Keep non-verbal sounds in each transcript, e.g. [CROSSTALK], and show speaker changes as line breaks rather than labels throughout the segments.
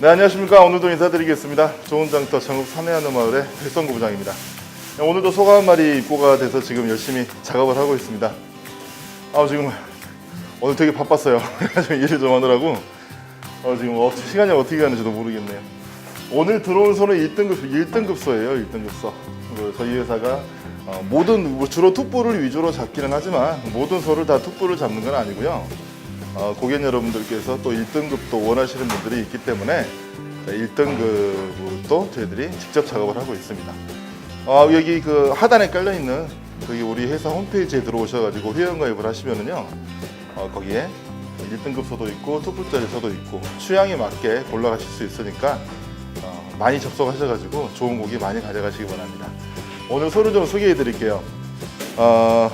네 안녕하십니까. 오늘도 인사드리겠습니다. 좋은 장터 전국 산해하는 마을의 백성구 부장입니다. 네, 오늘도 소가 한 마리 입고가 돼서 지금 열심히 작업을 하고 있습니다. 아 지금 오늘 되게 바빴어요. [LAUGHS] 일을 좀 하느라고. 어, 지금 어, 시간이 어떻게 가는지도 모르겠네요. 오늘 들어온 소는 1등급 1등급소예요 1등급소. 그 저희 회사가 어, 모든 뭐 주로 툭불을 위주로 잡기는 하지만 모든 소를 다 툭불을 잡는 건 아니고요. 어, 고객 여러분들께서 또 1등급도 원하시는 분들이 있기 때문에 1등급을 또 저희들이 직접 작업을 하고 있습니다. 어, 여기 그 하단에 깔려 있는 여기 우리 회사 홈페이지에 들어오셔가지고 회원 가입을 하시면은요 어, 거기에 1등급 소도 있고 투뿔짜리 소도 있고 취향에 맞게 골라가실 수 있으니까 어, 많이 접속하셔가지고 좋은 고기 많이 가져가시기 바랍니다. 오늘 소를 좀 소개해 드릴게요. 어,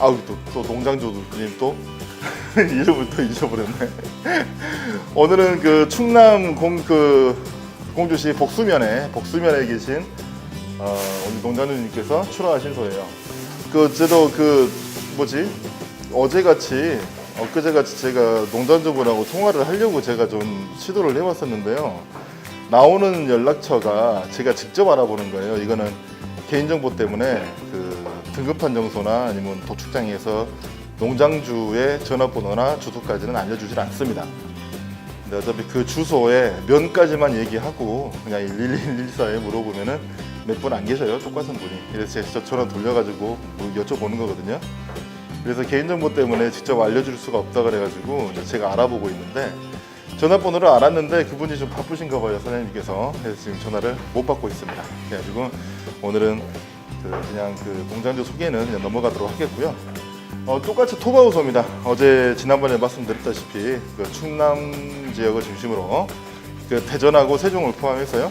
아우 또, 또 농장주님 또 [LAUGHS] 이름을 또 잊어버렸네. 오늘은 그 충남 공, 그 공주시 복수면에 복수면에 계신 어, 오늘 농장주님께서 출하하신 소예요. 그 저도 그 뭐지 어제같이 엊그제같이 제가 농장주분하고 통화를 하려고 제가 좀 시도를 해봤었는데요. 나오는 연락처가 제가 직접 알아보는 거예요. 이거는 개인정보 때문에 그 등급판 정소나 아니면 도축장에서 농장주의 전화번호나 주소까지는 알려주질 않습니다. 근데 어차피 그 주소에 면까지만 얘기하고 그냥 11114에 물어보면은 몇 분 안 계셔요 똑같은 분이. 그래서 제가 전화 돌려가지고 뭐 여쭤보는 거거든요. 그래서 개인정보 때문에 직접 알려줄 수가 없다 그래가지고 제가 알아보고 있는데 전화번호를 알았는데 그분이 좀 바쁘신가 봐요 사장님께서. 그래서 지금 전화를 못 받고 있습니다. 그래가지고 오늘은 그 그냥 그 공장주 소개는 그냥 넘어가도록 하겠고요 어, 똑같이 토바우소입니다. 어제 지난번에 말씀드렸다시피 그 충남 지역을 중심으로 그 대전하고 세종을 포함해서요.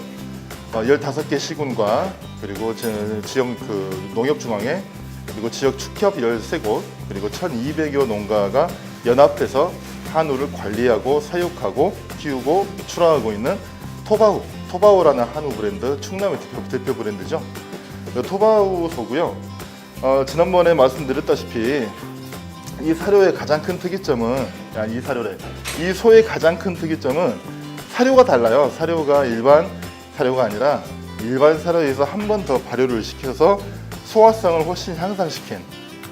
어, 15개 시군과 그리고 지- 지역 그 농협중앙회 그리고 지역 축협 13곳 그리고 1200여 농가가 연합해서 한우를 관리하고 사육하고 키우고 출하하고 있는 토바우 토바우라는 한우 브랜드 충남의 대표, 대표 브랜드죠. 그 토바우 소고요. 어, 지난번에 말씀드렸다시피 이 사료의 가장 큰 특이점은 이 사료래 이 소의 가장 큰 특이점은 사료가 달라요 사료가 일반 사료가 아니라 일반 사료에서 한 번 더 발효를 시켜서 소화성을 훨씬 향상시킨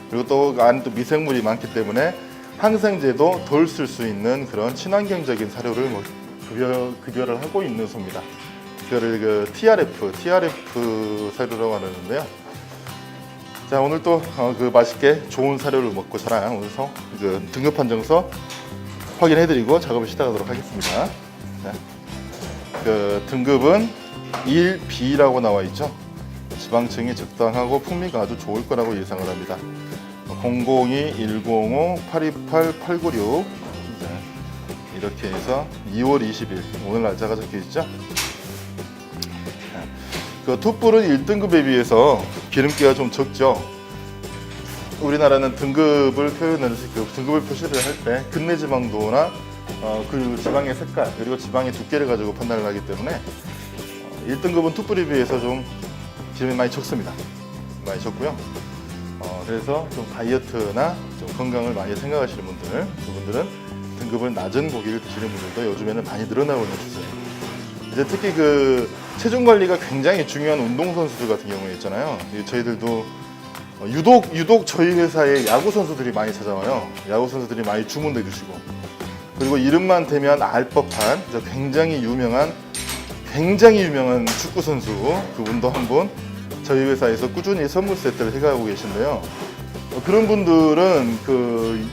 그리고 또 안에 또 미생물이 많기 때문에 항생제도 덜 쓸 수 있는 그런 친환경적인 사료를 뭐 급여, 급여를 하고 있는 소입니다. 그거를 그 TRF, TRF 사료라고 하는데요. 자 오늘 또그 맛있게 좋은 사료를 먹고 자란 오늘 성, 그 등급 판정서 확인해드리고 작업을 시작하도록 하겠습니다. 자, 그 등급은 1B라고 나와 있죠. 지방층이 적당하고 풍미가 아주 좋을 거라고 예상을 합니다. 002-105-828-896 이렇게 해서 2월 20일 오늘 날짜가 적혀 있죠. 그 툭불은 1등급에 비해서 기름기가 좀 적죠. 우리나라는 등급을 표현을 그 등급을 표시를 할 때 근내 지방도나 어, 그 지방의 색깔 그리고 지방의 두께를 가지고 판단을 하기 때문에 어, 1등급은 툭불에 비해서 좀 기름이 많이 적습니다. 많이 적고요. 어, 그래서 좀 다이어트나 좀 건강을 많이 생각하시는 분들, 그분들은 등급을 낮은 고기를 드시는 분들도 요즘에는 많이 늘어나고 있는 추세예요. 이제 특히 그 체중 관리가 굉장히 중요한 운동 선수들 같은 경우에 있잖아요. 이 저희들도 어, 유독 유독 저희 회사에 야구 선수들이 많이 찾아와요. 야구 선수들이 많이 주문해 주시고 그리고 이름만 대면 알 법한 저 굉장히 유명한 굉장히 유명한 축구 선수 그분도 한 분 저희 회사에서 꾸준히 선물 세트를 해가고 계신데요. 어, 그런 분들은 그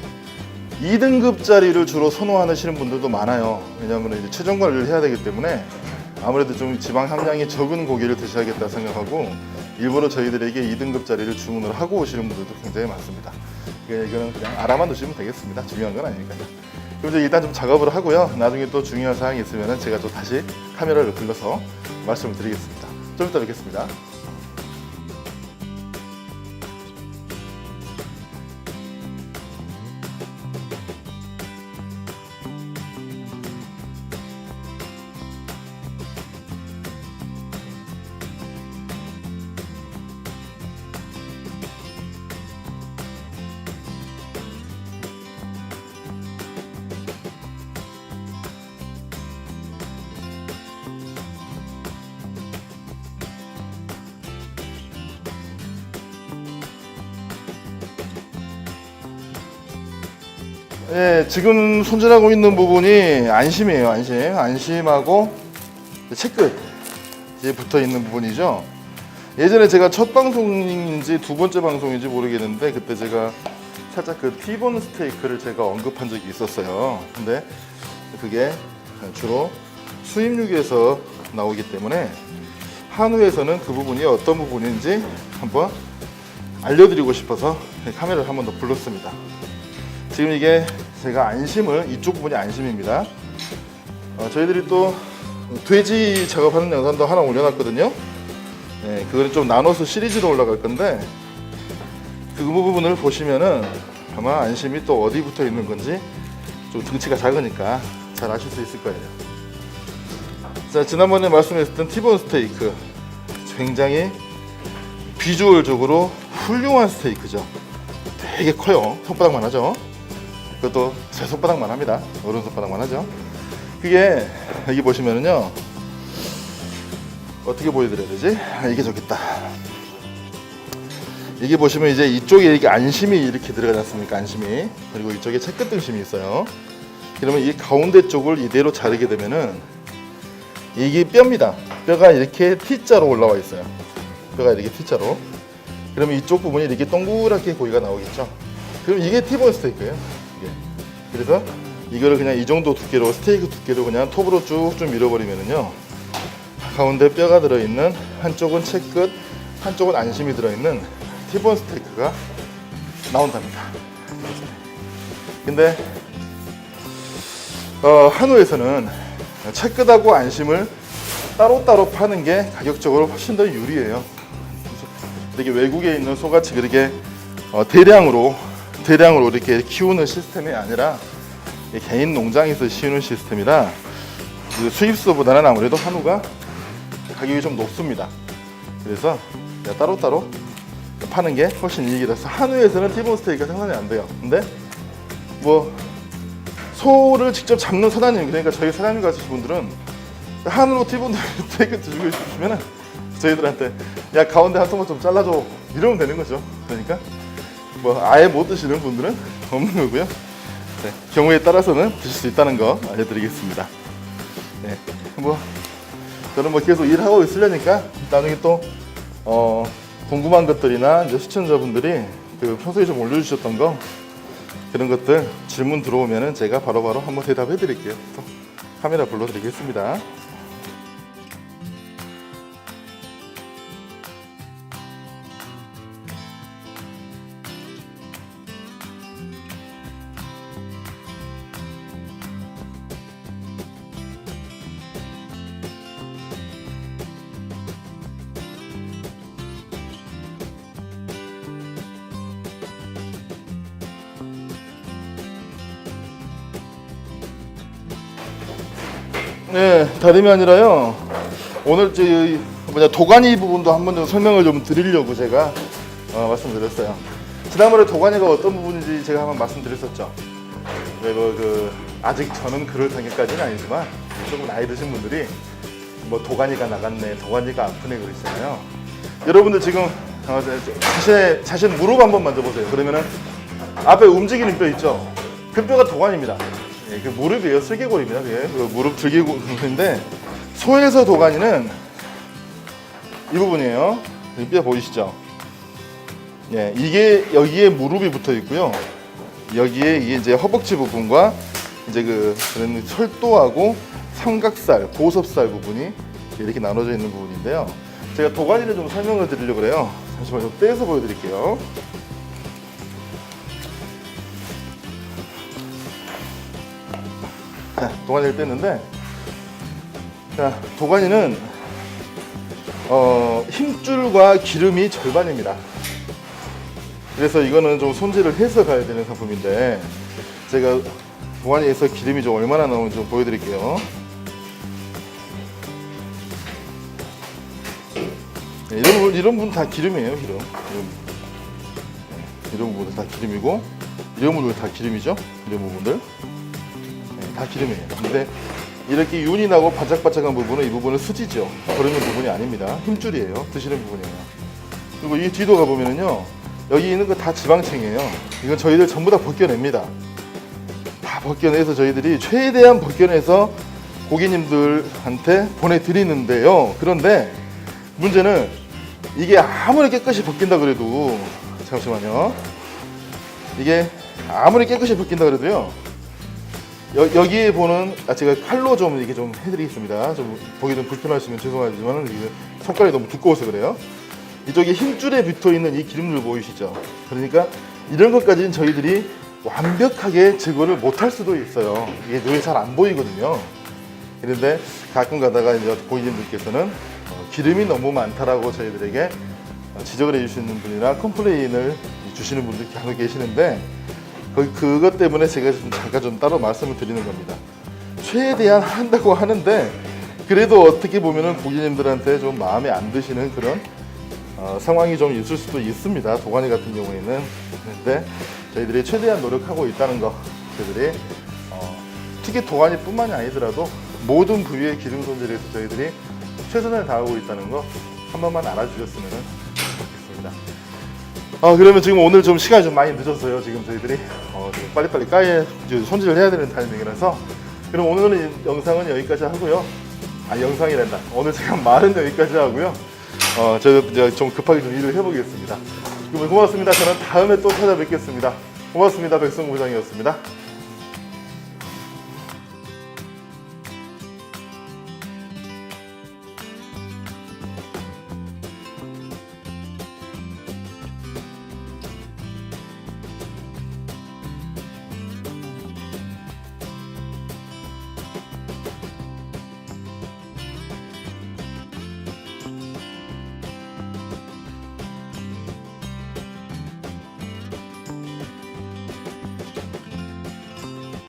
2등급짜리를 주로 선호하시는 분들도 많아요. 왜냐하면 이제 체중 관리를 해야 되기 때문에 아무래도 좀 지방 함량이 적은 고기를 드셔야겠다 생각하고 일부러 저희들에게 2등급짜리를 주문을 하고 오시는 분들도 굉장히 많습니다. 그러니까 이거는 그냥 알아만 두시면 되겠습니다. 중요한 건 아니니까요. 그럼 이제 일단 좀 작업을 하고요. 나중에 또 중요한 사항이 있으면 제가 또 다시 카메라를 불러서 말씀을 드리겠습니다. 좀 이따 뵙겠습니다. 예, 지금 손질하고 있는 부분이 안심이에요, 안심. 안심하고 채끝 이제 붙어 있는 부분이죠. 예전에 제가 첫 방송인지 두 번째 방송인지 모르겠는데 그때 제가 살짝 그 티본 스테이크를 제가 언급한 적이 있었어요. 근데 그게 주로 수입육에서 나오기 때문에 한우에서는 그 부분이 어떤 부분인지 한번 알려드리고 싶어서 카메라를 한번 더 불렀습니다. 지금 이게 제가 안심을 이쪽 부분이 안심입니다. 어, 저희들이 또 돼지 작업하는 영상도 하나 올려놨거든요. 네, 그거는 좀 나눠서 시리즈로 올라갈 건데 그 부분을 보시면은 아마 안심이 또 어디 붙어 있는 건지 좀 등치가 작으니까 잘 아실 수 있을 거예요. 자 지난번에 말씀했던 티본 스테이크 굉장히 비주얼적으로 훌륭한 스테이크죠. 되게 커요. 손바닥만 하죠. 그것도 제 손바닥만 합니다. 어른 손바닥만 하죠. 그게 여기 보시면은요. 어떻게 보여드려야 되지? 아, 이게 있다. 이게 보시면 이제 이쪽에 이렇게 안심이 이렇게 들어가지 않습니까? 안심이. 그리고 이쪽에 채끝 등심이 있어요. 그러면 이 가운데 쪽을 이대로 자르게 되면은 이게 뼈입니다. 뼈가 이렇게 T자로 올라와 있어요. 뼈가 이렇게 T자로. 그러면 이쪽 부분이 이렇게 동그랗게 고기가 나오겠죠. 그럼 이게 티본 스테이크예요. 그래서 이거를 그냥 이 정도 두께로 스테이크 두께로 그냥 톱으로 쭉쭉 밀어버리면은요. 가운데 뼈가 들어있는 한쪽은 채끝, 한쪽은 안심이 들어있는 티본 스테이크가 나온답니다. 근데 어, 한우에서는 채끝하고 안심을 따로따로 파는 게 가격적으로 훨씬 더 유리해요. 이렇게 외국에 있는 소같이 그렇게 어, 대량으로 대량으로 이렇게 키우는 시스템이 아니라 이 개인 농장에서 키우는 시스템이라 그 수입소보다는 아무래도 한우가 가격이 좀 높습니다. 그래서 따로따로 파는 게 훨씬 이익이라서 한우에서는 티본 스테이크가 생산이 안 돼요. 근데 뭐 소를 직접 잡는 사장님 그러니까 저희 사장님 같으신 분들은 한우로 티본 스테이크 드시고 싶으면은 저희들한테 야 가운데 한 통만 좀 잘라줘 이러면 되는 거죠. 그러니까 뭐 아예 못 드시는 분들은 [LAUGHS] 없는 거고요. 네, 경우에 따라서는 드실 수 있다는 거 알려드리겠습니다. 네, 뭐 저는 뭐 계속 일하고 있으려니까 나중에 또 어, 궁금한 것들이나 이제 시청자분들이 그 평소에 좀 올려주셨던 거 그런 것들 질문 들어오면은 제가 바로바로 한번 대답해 드릴게요. 또 카메라 불러드리겠습니다. 네, 다름이 아니라요. 오늘 저 뭐냐 도가니 부분도 한번 좀 설명을 좀 드리려고 제가 어, 말씀드렸어요. 지난번에 도가니가 어떤 부분인지 제가 한번 말씀드렸었죠. 그리고 그 아직 저는 그럴 단계까지는 아니지만 조금 나이 드신 분들이 뭐 도가니가 나갔네, 도가니가 아프네 그러시잖아요. 여러분들 지금 어, 자신의 자신 무릎 한번 만져보세요. 그러면은 앞에 움직이는 뼈 있죠. 그 뼈가 도가니입니다. 예, 그 무릎이에요. 슬개골입니다. 그게 그 무릎 들개골인데 소에서 도가니는 이 부분이에요. 이뼈 보이시죠? 예, 이게 여기에 무릎이 붙어 있고요. 여기에 이게 이제 허벅지 부분과 이제 그 그런 철도하고 삼각살, 보섭살 부분이 이렇게 나눠져 있는 부분인데요. 제가 도가니를 좀 설명을 드리려고 그래요. 잠시만요. 떼서 보여드릴게요. 자, 도가니를 뺐는데, 자, 도가니는 어, 힘줄과 기름이 절반입니다. 그래서 이거는 좀 손질을 해서 가야 되는 상품인데, 제가 도가니에서 기름이 좀 얼마나 나오는지 좀 보여드릴게요. 네, 이런 부분, 이런 부분 다 기름이에요, 기름. 네, 이런 부분은 다 기름이고, 이런 부분은 다 기름이죠, 이런 부분들. 네, 다 기름이에요. 근데 이렇게 윤이 나고 바짝바짝한 부분은 이 부분은 수지죠. 버리는 부분이 아닙니다. 힘줄이에요. 드시는 부분이에요. 그리고 이 뒤도 가보면은요, 여기 있는 거 다 지방층이에요. 이건 저희들 전부 다 벗겨냅니다. 다 벗겨내서 저희들이 최대한 벗겨내서 고객님들한테 보내드리는데요. 그런데 문제는 이게 아무리 깨끗이 벗긴다 그래도 잠시만요. 이게 아무리 깨끗이 벗긴다 그래도요. 여, 여기에 보는 아 제가 칼로 좀 이렇게 좀 해드리겠습니다. 좀 보기 좀 불편하시면 죄송하지만 손가락이 너무 두꺼워서 그래요. 이쪽에 힘줄에 붙어 있는 이 기름들 보이시죠? 그러니까 이런 것까지는 저희들이 완벽하게 제거를 못할 수도 있어요. 이게 눈에 잘 안 보이거든요. 그런데 가끔 가다가 이제 고객님들께서는 어, 기름이 너무 많다라고 저희들에게 어, 지적을 해주시는 분이나 컴플레인을 주시는 분들이 계시는데 그, 그것 때문에 제가 좀 잠깐 좀 따로 말씀을 드리는 겁니다. 최대한 한다고 하는데 그래도 어떻게 보면은 고객님들한테 좀 마음에 안 드시는 그런 어, 상황이 좀 있을 수도 있습니다. 도가니 같은 경우에는 그런데 저희들이 최대한 노력하고 있다는 거 저희들이 어, 특히 도가니뿐만이 아니더라도 모든 부위의 기름 손질에서 저희들이 최선을 다하고 있다는 거 한 번만 알아주셨으면. 아 그러면 지금 오늘 좀 시간이 좀 많이 늦었어요. 지금 저희들이 어, 지금 빨리빨리 까에 이제 손질을 해야 되는 타이밍이라서 그럼 오늘은 이 영상은 여기까지 하고요. 아 영상이란다. 오늘 제가 [LAUGHS] 말은 여기까지 하고요. 어, 저 이제 좀 급하게 좀 일을 해보겠습니다. 그러면 고맙습니다. 저는 다음에 또 찾아뵙겠습니다. 고맙습니다. 백성부 부장이었습니다.